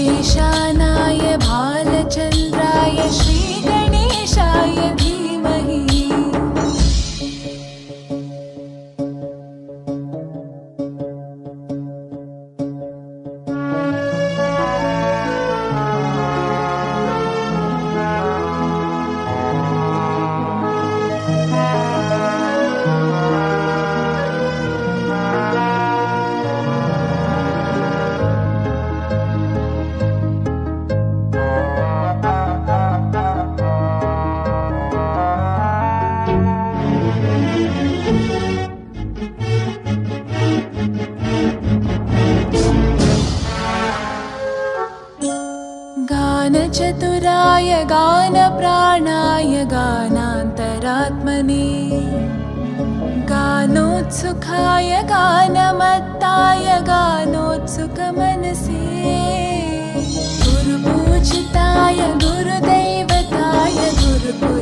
一刹那 गानप्राणाय गानान्तरात्मने गानोत्सुखाय गानमत्ताय गानोत्सुकमनसे। गुरुपूजिताय गुरुदैवताय गुरुकुलस्थायिने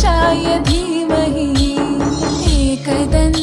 शायधीमहि एकदन्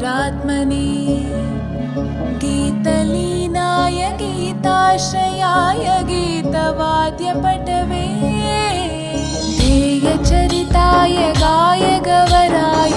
त्मने गीतलीनाय गीताश्रयाय गीतवाद्य पटवे ध्येयचरिताय गायगवनाय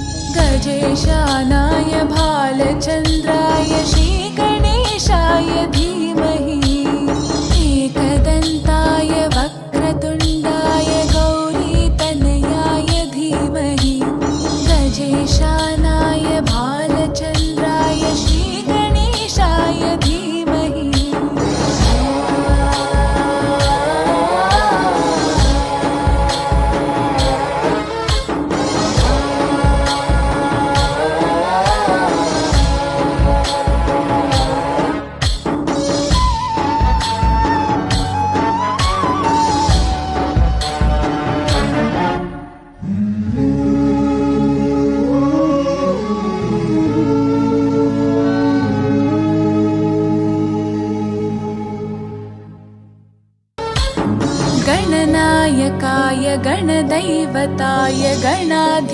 गजेशानाय भालचन्द्राय श्रीगणेशाय धीमहि एकदन्ताय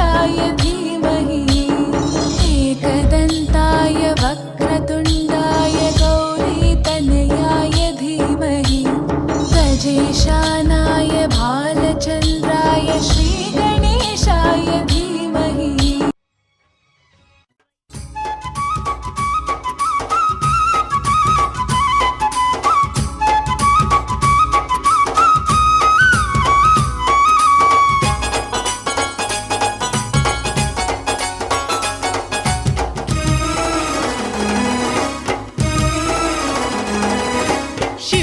शायद ही वही। कदन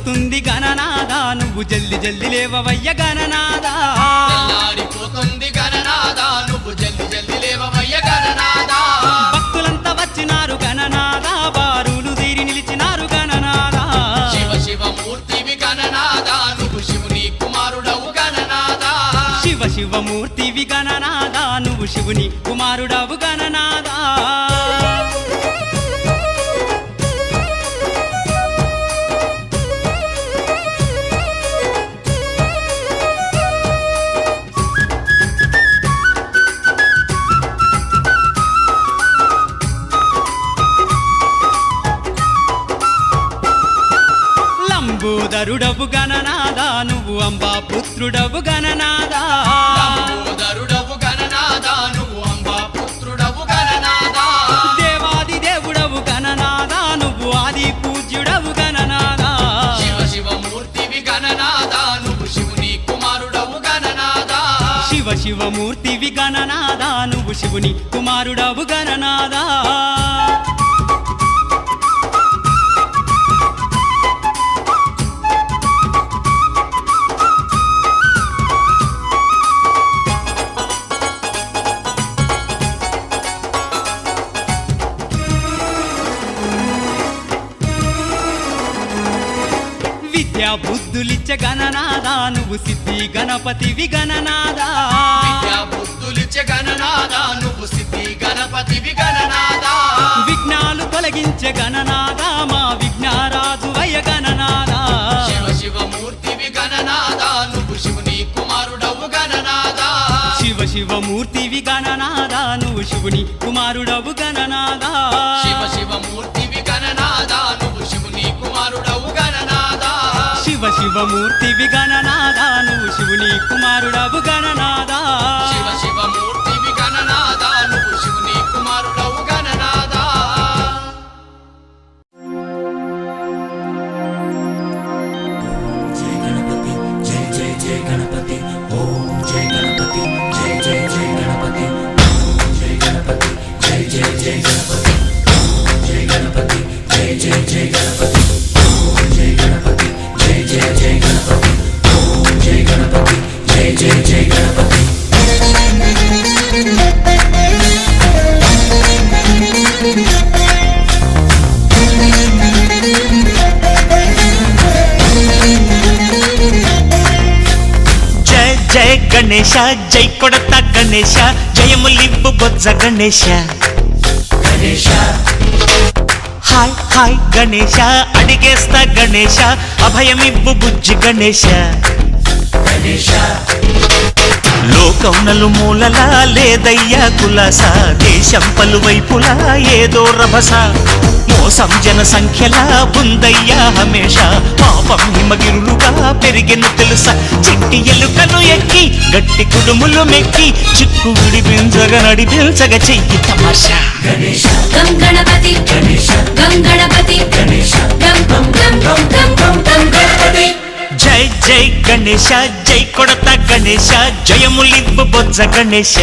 తెల్లారిపోతుంది గణనాదా నువ్వు జల్ది జల్ది లేవవయ్య గణనాదా తెల్లారిపోతుంది గణనాదా నువ్వు జల్ది జల్ది లేవవయ్య గణనాదా భక్తులంతా వచ్చినారు గణనాదా బారులు తీరి నిలిచినారు గణనాదా శివ శివ మూర్తివి గణనాదా నువ్వు శివుని కుమారుడవు గణనాదా శివ శివమూర్తివి గణనాదా నువ్వు శివుని కుమారుడవు లంబోదరుడవు గణనాదా నువ్వు అంబా పుత్రుడవు గణనాదా లంబోదరుడవు గణనాదా నువ్వు అంబా పుత్రుడవు గణనాదా దేవాది దేవుడవు గణనాదా నువ్వు ఆది పూజ్యుడవు గణనాదా శివ శివ మూర్తివి గణనాదా నువ్వు శివుని కుమారుడవు గణనాదా శివ శివమూర్తివి గణనాదా నువ్వు శివుని కుమారుడవు గణనాదా గణనాదా నువ్వు సిద్ధి గణపతివి గణనాదా విద్యా బుద్ధులిచ్చే గణనాదా నువ్వు సిద్ధి గణపతివి గణనాదా విఘ్నాలు తొలగించే గణనాదా మా విఘ్నారాజు వయ గణనాదా? శివ శివ మూర్తివి గణనాదా నువ్వు శివుని కుమారుడవు గణనాదా? శివ శివమూర్తివి గణనాదా నువ్వు శివుని కుమారుడవు గణనాదా? శివ శివ శివ శివమూర్తివి గణనాదా నువ్వు శివుని కుమారుడవు గణనాదా శివ శివమూర్తివి గణనాదా నువ్వు శివుని కుమారుడవు గణనాదా జయ గణపతి జయ జయ జయ గణపతి. జై కొడత గణేశ జయములిబ్బు బొజ్జ గణేశ. గణేశ హాయ్ హాయ్ గణేశ అడిగేస్తా గణేశ అభయమిబ్బు బుజ్జి గణేశ. గణేశ లోకౌనలు మూలలా లేదయ్యా కులాస దేశం పలువైపులా ఏదో రభస. మోసం జన సంఖ్యలా ఉందయ్యా హమేష. పాపం హిమగిరులుగా పెరిగిన తెలుసా. చిట్టి ఎలుకను ఎక్కి గట్టి కుడుములు మెక్కి చిక్కు విడిపించగ నడిపించగ చెయ్యి తమాషా. గణపతి గణపతి జై జై గణేశ జై కొడత గణేశ జయములిబ్బు బొజ్జ గణేశ.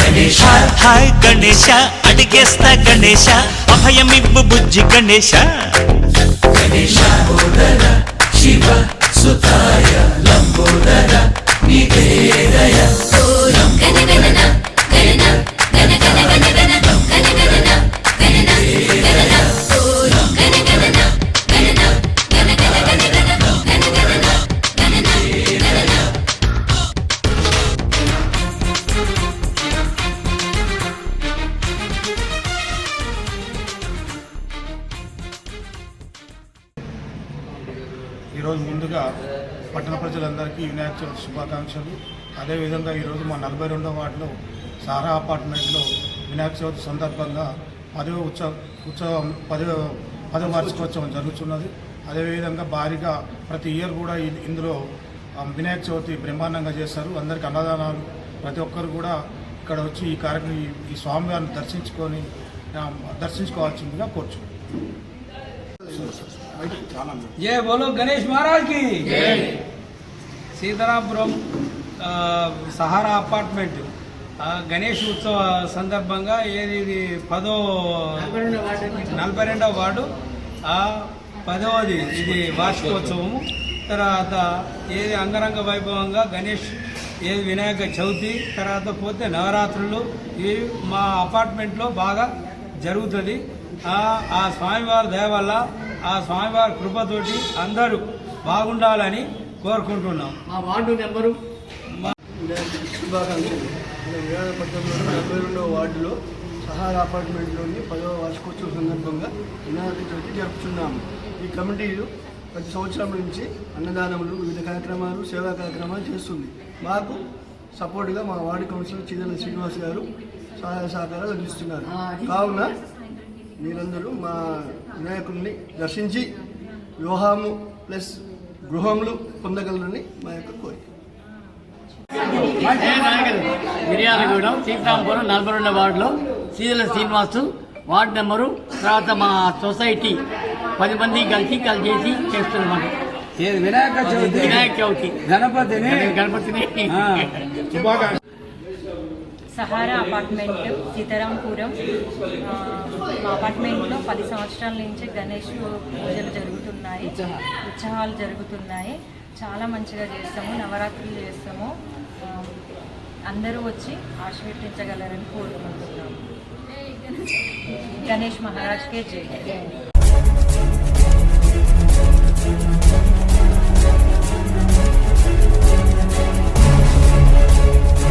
గణేష హాయ్ గణేష అడిగేస్తా గణేష అభయమిబ్బు బుజ్జి గణేష గణేష శివ సుతాయ లంబోదర నివేదయ అదేవిధంగా ఈరోజు మా నలభై రెండవ వార్డులో సారా అపార్ట్మెంట్లో వినాయక చవితి సందర్భంగా పదవ ఉత్సవ ఉత్సవం పదవ పదవ వార్షికోత్సవం జరుగుతున్నది. అదేవిధంగా భారీగా ప్రతి ఇయర్ కూడా ఇందులో వినాయక చవితి బ్రహ్మాండంగా చేస్తారు. అందరికి అన్నదానాలు ప్రతి ఒక్కరు కూడా ఇక్కడ వచ్చి ఈ కార్యక్రమం ఈ స్వామివారిని దర్శించుకొని దర్శించుకోవాల్సిందిగా కోరుచున్నాను. ఏ బోలో గణేష్ మహారాజ్కి సీతారాపురం సహారా అపార్ట్మెంట్ గణేష్ ఉత్సవ సందర్భంగా ఏది ఇది పదో నలభై రెండవ వార్డు పదవది ఇది వార్షికోత్సవము. తర్వాత ఏది అంగరంగ వైభవంగా గణేష్ ఏది వినాయక చవితి తర్వాత పోతే నవరాత్రులు ఇవి మా అపార్ట్మెంట్లో బాగా జరుగుతుంది. ఆ ఆ స్వామివారి దయ వల్ల ఆ స్వామివారి కృపతోటి అందరూ బాగుండాలని కోరుకుంటున్నాం. మా వార్డు నెంబరు శుభాకాంక్షలు మన విరాళపట్నంలో నలభై రెండవ వార్డులో సహారా అపార్ట్మెంట్లోని పదవ వార్షికోత్సవం సందర్భంగా వినాయక చవితి జరుపుతున్నాము ఈ కమిటీలు ప్రతి సంవత్సరం నుంచి అన్నదానములు వివిధ కార్యక్రమాలు సేవా కార్యక్రమాలు చేస్తుంది. మాకు సపోర్ట్గా మా వార్డు కౌన్సిలర్ చిదల శ్రీనివాస్ గారు సహాయ సహకారాలు అందిస్తున్నారు. కావున మీరందరూ మా వినాయకుడిని దర్శించి వివాహము ప్లస్ గృహములు పొందగలరని మా యొక్క కోరిక. మిర్యాలగూడెం సీతాంపురం నలభై రెండవ వార్డులో సీదల శ్రీనివాసు వార్డు నెంబరు తర్వాత మా సొసైటీ. పది మంది కలిసి కలిసి చేసి చేస్తున్నాం వినాయక చవితి? వినాయక చవితి. గణపతిని? గణపతిని. Sahara apartment Sitarampuram. మా అపార్ట్మెంట్లో పది సంవత్సరాల నుంచి గణేష్ పూజలు జరుగుతున్నాయి. ఉత్సవాలు జరుగుతున్నాయి. చాలా మంచిగా చేస్తాము. నవరాత్రులు చేస్తాము. అందరూ వచ్చి ఆశీర్వదించగలరని కోరుకుంటున్నాము గణేష్ మహారాజ్కే జై.